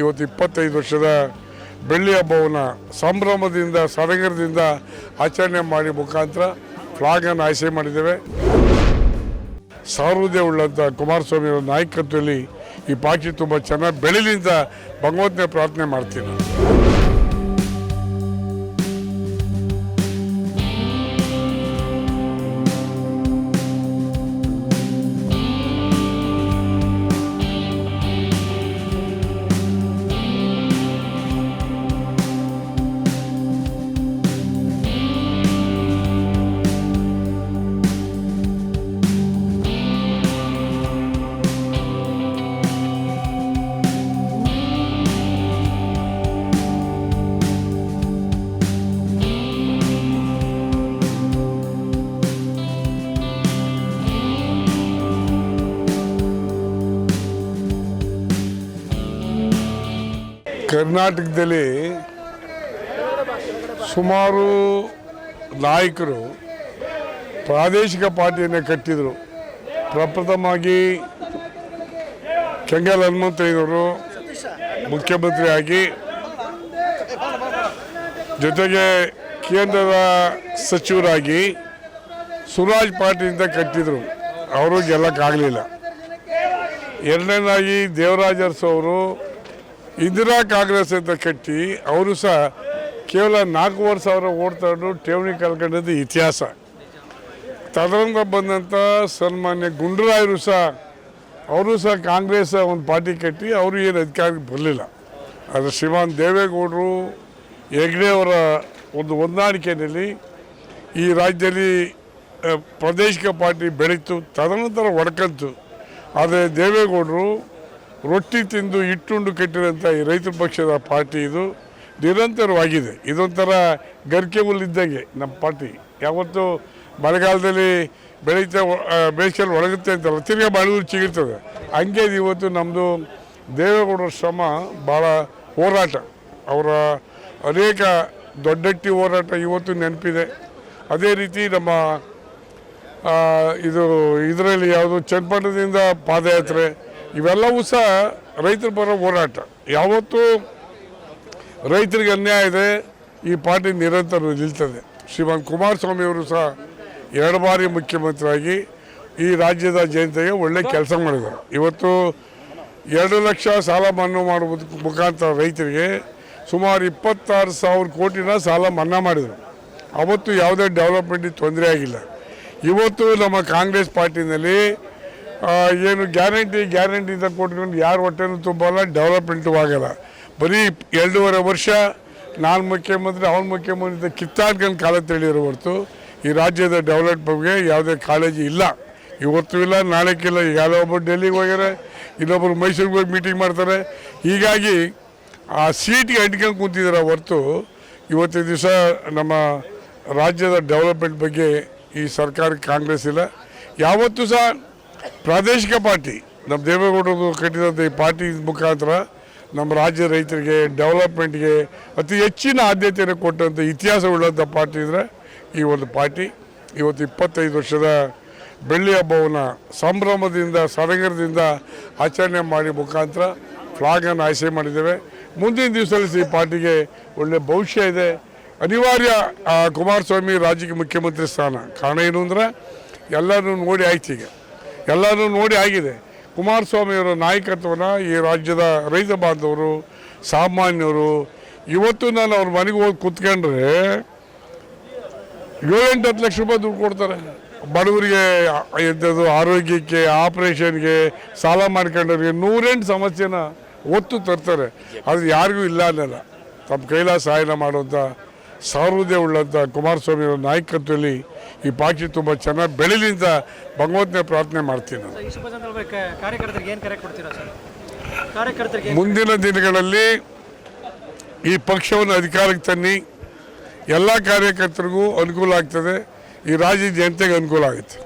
ಇವತ್ತು ಇಪ್ಪತ್ತೈದು ವರ್ಷದ ಬೆಳ್ಳಿ ಹಬ್ಬವನ್ನು ಸಂಭ್ರಮದಿಂದ, ಸಡಗರದಿಂದ ಆಚರಣೆ ಮಾಡಿ ಮುಖಾಂತರ ಫ್ಲಾಗನ್ನು ಆಯ್ಕೆ ಮಾಡಿದ್ದೇವೆ. ಸಾರುದೇ ಉಳ್ಳಂಥ ಕುಮಾರಸ್ವಾಮಿ ಅವರ ನಾಯಕತ್ವದಲ್ಲಿ ಈ ಪಾಚಿ ತುಂಬ ಚೆನ್ನಾಗಿ ಬೆಳೀಲಿಂದ ಭಗವಂತನೇ ಪ್ರಾರ್ಥನೆ ಮಾಡ್ತೀನಿ ಕರ್ನಾಟಕದಲ್ಲಿ ಸುಮಾರು ನಾಯಕರು ಪ್ರಾದೇಶಿಕ ಪಾರ್ಟಿಯನ್ನು ಕಟ್ಟಿದರು. ಪ್ರಪ್ರಥಮವಾಗಿ ಕೆಂಗಲ್ ಹನುಮಂತಯ್ಯನವರು ಮುಖ್ಯಮಂತ್ರಿಯಾಗಿ ಜೊತೆಗೆ ಕೇಂದ್ರದ ಸಚಿವರಾಗಿ ಸುರಾಜ್ ಪಾರ್ಟಿಯಿಂದ ಕಟ್ಟಿದರು. ಅವರು ಗೆಲ್ಲಕ್ಕಾಗಲಿಲ್ಲ. ಎರಡನೇದಾಗಿ ದೇವರಾಜ ಅರಸು ಅವರು ಇಂದಿರಾ ಕಾಂಗ್ರೆಸ್ ಅಂತ ಕಟ್ಟಿ, ಅವರು ಸಹ ಕೇವಲ ನಾಲ್ಕೂವರೆ ಸಾವಿರ ತಗೊಂಡು ಠೇವಣಿ ಕಳ್ಕೊಂಡದ್ದು ಇತಿಹಾಸ. ತದರಂಗ ಬಂದಂಥ ಸನ್ಮಾನ್ಯ ಗುಂಡರಾಯರು ಸಹ, ಅವರು ಸಹ ಕಾಂಗ್ರೆಸ್ ಒಂದು ಪಾರ್ಟಿ ಕಟ್ಟಿ, ಅವರು ಏನು ಅಧಿಕಾರಕ್ಕೆ ಬರಲಿಲ್ಲ. ಆದರೆ ಶ್ರೀಮಾನ್ ದೇವೇಗೌಡರು, ಹೆಗ್ಡೆ ಅವರ ಒಂದು ಹೊಂದಾಣಿಕೆಯಲ್ಲಿ ಈ ರಾಜ್ಯದಲ್ಲಿ ಪ್ರಾದೇಶಿಕ ಪಾರ್ಟಿ ಬೆಳೀತು, ತದನಂತರ ಒಡ್ಕಂತು. ಆದರೆ ದೇವೇಗೌಡರು ರೊಟ್ಟಿ ತಿಂದು ಇಟ್ಟುಂಡು ಕಟ್ಟಿರೋಂಥ ಈ ರೈತರ ಪಕ್ಷದ ಪಾರ್ಟಿ ಇದು. ನಿರಂತರವಾಗಿದೆ. ಇದೊಂಥರ ಗರಿಕೆ ಹುಲ್ಲಿದ್ದಂಗೆ ನಮ್ಮ ಪಾರ್ಟಿ. ಯಾವತ್ತು ಮಳೆಗಾಲದಲ್ಲಿ ಬೆಳೀತಾ ಬೇಸಿಗೆಯಲ್ಲಿ ಒಳಗುತ್ತೆ ಅಂತಲ್ಲ, ತಿರ್ಗಿ ಮಳೆ ಚಿಗಿರ್ತದೆ. ಹಂಗೆ ಇವತ್ತು ನಮ್ಮದು ದೇವೇಗೌಡರ ಶ್ರಮ ಭಾಳ ಹೋರಾಟ. ಅವರ ಅನೇಕ ದೊಡ್ಡಟ್ಟಿ ಹೋರಾಟ ಇವತ್ತು ನೆನಪಿದೆ. ಅದೇ ರೀತಿ ನಮ್ಮ ಇದು ಇದರಲ್ಲಿ ಯಾವುದು ಚನ್ನಪಟ್ಟಣದಿಂದ ಪಾದಯಾತ್ರೆ ಇವೆಲ್ಲವೂ ಸಹ ರೈತರ ಪರ ಹೋರಾಟ. ಯಾವತ್ತೂ ರೈತರಿಗೆ ಅನ್ಯಾಯ ಇದೆ, ಈ ಪಾರ್ಟಿ ನಿರಂತರ ನಿಲ್ತದೆ. ಶ್ರೀಮಾನ್ ಕುಮಾರಸ್ವಾಮಿಯವರು ಸಹ ಎರಡು ಬಾರಿ ಮುಖ್ಯಮಂತ್ರಿಯಾಗಿ ಈ ರಾಜ್ಯದ ಜನತೆಗೆ ಒಳ್ಳೆ ಕೆಲಸ ಮಾಡಿದ್ದಾರೆ. ಇವತ್ತು ಎರಡು ಲಕ್ಷ ಸಾಲ ಮನ್ನಾ ಮಾಡುವುದಕ್ಕೆ ಮುಖಾಂತರ ರೈತರಿಗೆ ಸುಮಾರು ಇಪ್ಪತ್ತಾರು ಸಾವಿರ ಕೋಟಿನ ಸಾಲ ಮನ್ನಾ ಮಾಡಿದರು. ಅವತ್ತು ಯಾವುದೇ ಡೆವಲಪ್ಮೆಂಟಿಗೆ ತೊಂದರೆ ಆಗಿಲ್ಲ. ಇವತ್ತು ನಮ್ಮ ಕಾಂಗ್ರೆಸ್ ಪಾರ್ಟಿನಲ್ಲಿ ಏನು ಗ್ಯಾರಂಟಿ ಗ್ಯಾರಂಟಿ ಅಂತ ಕೊಟ್ಕೊಂಡು ಯಾರು ಹೊಟ್ಟೆನೂ ತುಂಬಲ್ಲ ಡೆವಲಪ್ಮೆಂಟು ಆಗಲ್ಲ. ಬರೀ ಎರಡೂವರೆ ವರ್ಷ ನಾನು ಮುಖ್ಯಮಂತ್ರಿ, ಅವನು ಮುಖ್ಯಮಂತ್ರಿ ಅಂತ ಕಿತ್ತಾಡ್ಕೊಂಡು ಕಾಲ ತಿಳಿಯೋರು ಹೊರತು ಈ ರಾಜ್ಯದ ಡೆವಲಪ್ ಬಗ್ಗೆ ಯಾವುದೇ ಕಾಳಜಿ ಇಲ್ಲ. ಇವತ್ತು ಇಲ್ಲ ನಾಳೆಕ್ಕಿಲ್ಲ ಯಾರೋ ಒಬ್ಬರು ಡೆಲ್ಲಿಗೆ ಹೋಗ್ಯಾರೆ ಇನ್ನೊಬ್ಬರು ಮೈಸೂರಿಗೆ ಹೋಗಿ ಮೀಟಿಂಗ್ ಮಾಡ್ತಾರೆ. ಹೀಗಾಗಿ ಆ ಸೀಟ್ಗೆ ಅಂಟ್ಕೊಂಡು ಕೂತಿದ್ದಾರೆ ಹೊರತು ಇವತ್ತಿನ ದಿವಸ ನಮ್ಮ ರಾಜ್ಯದ ಡೆವಲಪ್ಮೆಂಟ್ ಬಗ್ಗೆ ಈ ಸರ್ಕಾರ ಕಾಂಗ್ರೆಸ್ ಇಲ್ಲ. ಯಾವತ್ತೂ ಸಹ ಪ್ರಾದೇಶಿಕ ಪಾರ್ಟಿ. ನಮ್ಮ ದೇವೇಗೌಡರು ಕಟ್ಟಿದಂಥ ಈ ಪಾರ್ಟಿ ಮುಖಾಂತರ ನಮ್ಮ ರಾಜ್ಯ ರೈತರಿಗೆ, ಡೆವಲಪ್ಮೆಂಟ್ಗೆ ಅತಿ ಹೆಚ್ಚಿನ ಆದ್ಯತೆಯನ್ನು ಕೊಟ್ಟಂಥ ಇತಿಹಾಸ ಉಳ್ಳಂಥ ಪಾರ್ಟಿ ಅಂದರೆ ಈ ಒಂದು ಪಾರ್ಟಿ. ಇವತ್ತು ಇಪ್ಪತ್ತೈದು ವರ್ಷದ ಬೆಳ್ಳಿ ಹಬ್ಬವನ್ನು ಸಂಭ್ರಮದಿಂದ, ಸಡಗರದಿಂದ ಆಚರಣೆ ಮಾಡಿ ಮುಖಾಂತರ ಫ್ಲಾಗನ್ನು ಆಯ್ಕೆ ಮಾಡಿದ್ದೇವೆ. ಮುಂದಿನ ದಿವಸದಲ್ಲಿ ಈ ಪಾರ್ಟಿಗೆ ಒಳ್ಳೆ ಭವಿಷ್ಯ ಇದೆ. ಅನಿವಾರ್ಯ ಕುಮಾರಸ್ವಾಮಿ ರಾಜ್ಯಕ್ಕೆ ಮುಖ್ಯಮಂತ್ರಿ ಸ್ಥಾನ. ಕಾರಣ ಏನು ಅಂದರೆ ಎಲ್ಲರೂ ನೋಡಿ ಆಯ್ತು ಈಗ. ಎಲ್ಲರೂ ನೋಡಿ ಆಗಿದೆ. ಕುಮಾರಸ್ವಾಮಿಯವರ ನಾಯಕತ್ವನ ಈ ರಾಜ್ಯದ ರೈತ ಬಾಂಧವರು, ಸಾಮಾನ್ಯರು, ಇವತ್ತು ನಾನು ಅವ್ರ ಮನೆಗೆ ಹೋಗಿ ಕೂತ್ಕೊಂಡ್ರೆ ಏಳೆಂಟು ಹತ್ತು ಲಕ್ಷ ರೂಪಾಯಿ ದುಡ್ಡು ಕೊಡ್ತಾರೆ. ಬಡವರಿಗೆ ಎಂಥದ್ದು ಆರೋಗ್ಯಕ್ಕೆ, ಆಪ್ರೇಷನ್ಗೆ, ಸಾಲ ಮಾಡ್ಕೊಂಡವ್ರಿಗೆ ನೂರೆಂಟು ಸಮಸ್ಯೆನ ಒತ್ತು ತರ್ತಾರೆ. ಅದು ಯಾರಿಗೂ ಇಲ್ಲ ಅನ್ನಲ್ಲ. ತಮ್ಮ ಕೈಲಾಸ ಸಹಾಯನ ಮಾಡುವಂಥ ಸಾರ್ವದೇ ಉಳ್ಳಂಥ ಕುಮಾರಸ್ವಾಮಿಯವರ ನಾಯಕತ್ವದಲ್ಲಿ ಈ ಪಾರ್ಟಿ ತುಂಬ ಚೆನ್ನಾಗಿ ಬೆಳಿಲಿಂದ ಭಗವಂತನೇ ಪ್ರಾರ್ಥನೆ ಮಾಡ್ತೀನಿ ನಾನು. ಮುಂದಿನ ದಿನಗಳಲ್ಲಿ ಈ ಪಕ್ಷವನ್ನು ಅಧಿಕಾರಕ್ಕೆ ತನ್ನಿ ಎಲ್ಲ ಕಾರ್ಯಕರ್ತರಿಗೂ ಅನುಕೂಲ ಆಗ್ತದೆ ಈ ರಾಜ್ಯದ ಜನತೆಗೆ ಅನುಕೂಲ ಆಗುತ್ತೆ.